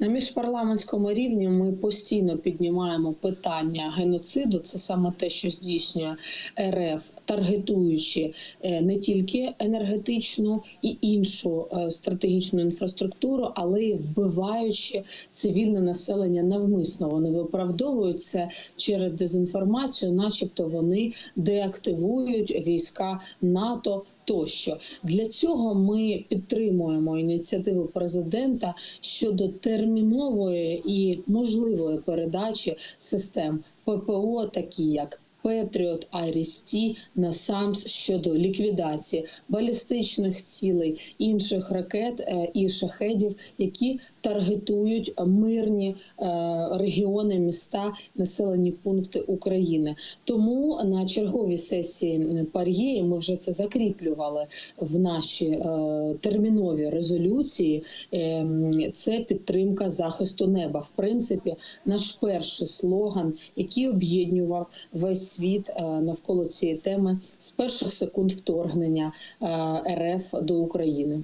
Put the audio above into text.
На міжпарламентському рівні ми постійно піднімаємо питання геноциду. Це саме те, що здійснює РФ, таргетуючи е, не тільки енергетичну і іншу е, стратегічну інфраструктуру, але й вбиваючи цивільне населення навмисно. Вони виправдовують це через дезінформацію, начебто вони деактивують війська НАТО. Тощо. Для цього ми підтримуємо ініціативу президента щодо термінової і можливої передачі систем ППО, такі як Петріот, Айрісті, Насамс щодо ліквідації балістичних цілей інших ракет е, і шахедів, які таргетують мирні е, регіони, міста, населені пункти України. Тому на черговій сесії Пар'єї ми вже це закріплювали в наші е, термінові резолюції. Це підтримка захисту неба. В принципі, наш перший слоган, який об'єднував весь світ е, навколо цієї теми з перших секунд вторгнення е, РФ до України.